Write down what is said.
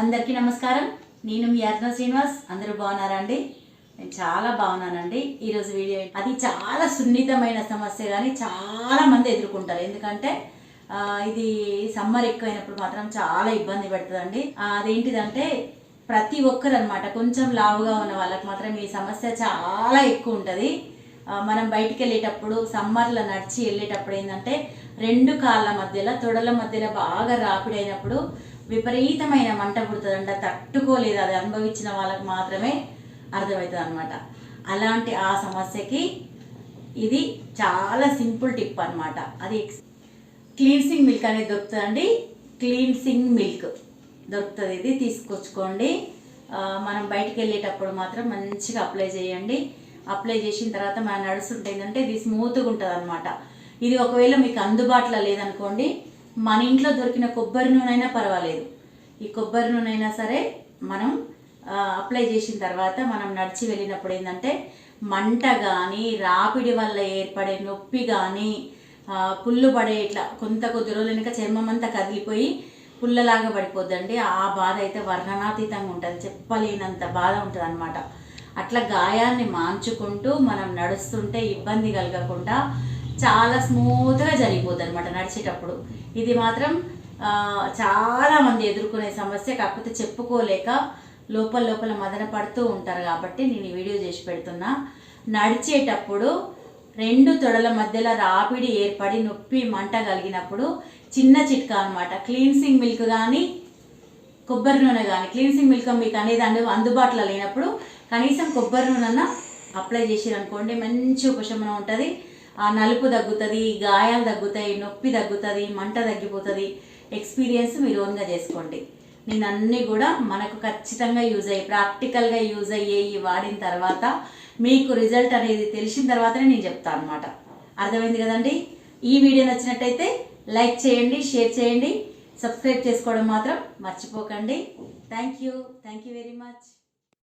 అందరికీ నమస్కారం. నేను మీ అర్ణ శ్రీనివాస్. అందరూ బాగున్నారా అండి? నేను చాలా బాగున్నానండి. ఈరోజు వీడియో అది చాలా సున్నితమైన సమస్య కానీ చాలా మంది ఎదుర్కొంటారు. ఎందుకంటే ఇది సమ్మర్ ఎక్కువైనప్పుడు మాత్రం చాలా ఇబ్బంది పెడుతుందండి. అదేంటిదంటే ప్రతి ఒక్కరు అనమాట కొంచెం లావుగా ఉన్న వాళ్ళకి మాత్రం ఈ సమస్య చాలా ఎక్కువ ఉంటుంది. మనం బయటికి వెళ్ళేటప్పుడు సమ్మర్లో నడిచి వెళ్ళేటప్పుడు ఏంటంటే రెండు కాళ్ళ మధ్యలో తొడల మధ్యలో బాగా రాపిడి అయినప్పుడు విపరీతమైన మంట పుడుతుందంట తట్టుకోలేదు. అది అనుభవించిన వాళ్ళకి మాత్రమే అర్థమవుతుంది అనమాట అలాంటి ఆ సమస్యకి ఇది చాలా సింపుల్ టిప్ అనమాట అది క్లీన్సింగ్ మిల్క్ అనేది దొరుకుతుందండి. క్లీన్సింగ్ మిల్క్ దొరుకుతుంది ఇది. తీసుకొచ్చుకోండి. మనం బయటికి వెళ్ళేటప్పుడు మాత్రం మంచిగా అప్లై చేయండి. అప్లై చేసిన తర్వాత మనం నడుస్తుంటే ఏంటంటే ఇది స్మూత్గా ఉంటుంది అనమాట ఇది ఒకవేళ మీకు అందుబాటులో లేదనుకోండి మన ఇంట్లో దొరికిన కొబ్బరి నూనె అయినా పర్వాలేదు. ఈ కొబ్బరి నూనె అయినా సరే మనం అప్లై చేసిన తర్వాత మనం నడిచి వెళ్ళినప్పుడు ఏంటంటే మంట కానీ రాపిడి వల్ల ఏర్పడే నొప్పి కానీ పుల్లు పడే ఇట్లా కొంత కొద్ది రోజులు వెనుక చర్మం అంతా కదిలిపోయి పుల్లలాగా పడిపోద్దండి. ఆ బాధ అయితే వర్ణనాతీతంగా ఉంటుంది. చెప్పలేనంత బాధ ఉంటుంది అనమాట అట్లా గాయాన్ని మాంచుకుంటూ మనం నడుస్తుంటే ఇబ్బంది కలగకుండా చాలా స్మూత్గా జరిగిపోద్ది అనమాట నడిచేటప్పుడు. ఇది మాత్రం చాలామంది చాలా మంది ఎదుర్కొనే సమస్య కాకపోతే చెప్పుకోలేక లోపల లోపల మదన పడుతూ ఉంటారు కాబట్టి నేను ఈ వీడియో చేసి పెడుతున్నా. నడిచేటప్పుడు రెండు తొడల మధ్యలో రాపిడి ఏర్పడి నొప్పి మంట కలిగినప్పుడు చిన్న చిట్కా అనమాట క్లీన్సింగ్ మిల్క్ కానీ కొబ్బరి నూనె కానీ క్లీన్సింగ్ మిల్క్ మీకు అనేది అందు అందుబాటులో లేనప్పుడు కనీసం కొబ్బరి నూనె అప్లై చేసిరనుకోండి మంచి ఉపశమనం ఉంటుంది. ఆ నలుపు తగ్గుతుంది గాయాలు తగ్గుతాయి నొప్పి తగ్గుతుంది మంట తగ్గిపోతుంది. ఎక్స్పీరియన్స్ మీరు ఓన్గా చేసుకోండి. నేను అన్నీ కూడా మనకు ఖచ్చితంగా యూజ్ అయ్యి ప్రాక్టికల్గా యూజ్ అయ్యేవి వాడిన తర్వాత మీకు రిజల్ట్ అనేది తెలిసిన తర్వాతనే నేను చెప్తాను అనమాట అర్థమైంది కదండి? ఈ వీడియో నచ్చినట్టయితే లైక్ చేయండి షేర్ చేయండి సబ్స్క్రైబ్ చేసుకోవడం మాత్రం మర్చిపోకండి. Thank you thank you very much